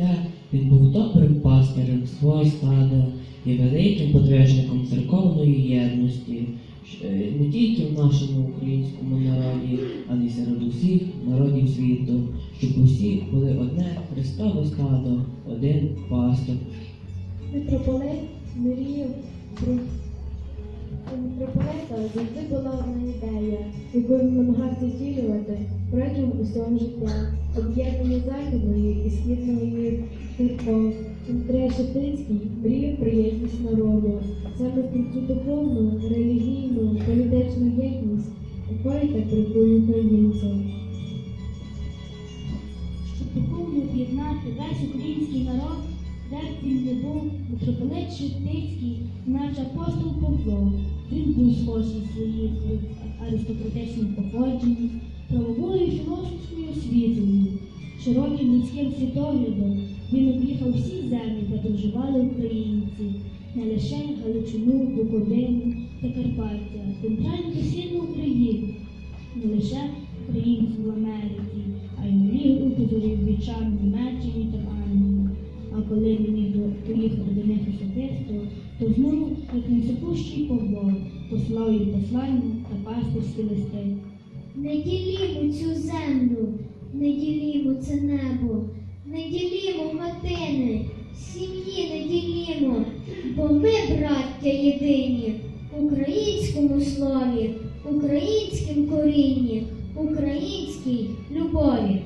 життя він був добрим пастирем свого стада і великим подвижником церковної єдності, е, не тільки в нашому українському народі, але й серед усіх народів світу, щоб усі були одне Христове стадо, один пастор. Митрополит мріяв про митрополита завжди була одна ідея, яку він намагався втілювати усього життя, об'єднання західної і східної церков. Андрей Шептицький мріяв про єдність народу. Саме про цю духовну, релігійну, політичну єдність, якої так бракує українцям. щоб духовно об'єднати весь український народ, де б він не був, митрополит Шептицький, наш апостол Павло. Він був схожий своїм аристократичним походженням, правовою людським світоглядом. Він об'їхав всі землі, де проживали українці, не лише Галичину, Буковину та Карпаття, центральну та Україну, не лише українців в Америці, а й мріяв у позоріввічам Німеччині та Англії. А коли він міг до- них особисто, то знову, як несипущий Павло, послав їм послання та пастирські листи. Не ділімо цю землю, не ділімо це небо, не ділімо хатини, сім'ї не ділімо, бо ми, браття єдині, в українському слові, українським корінні, українській любові.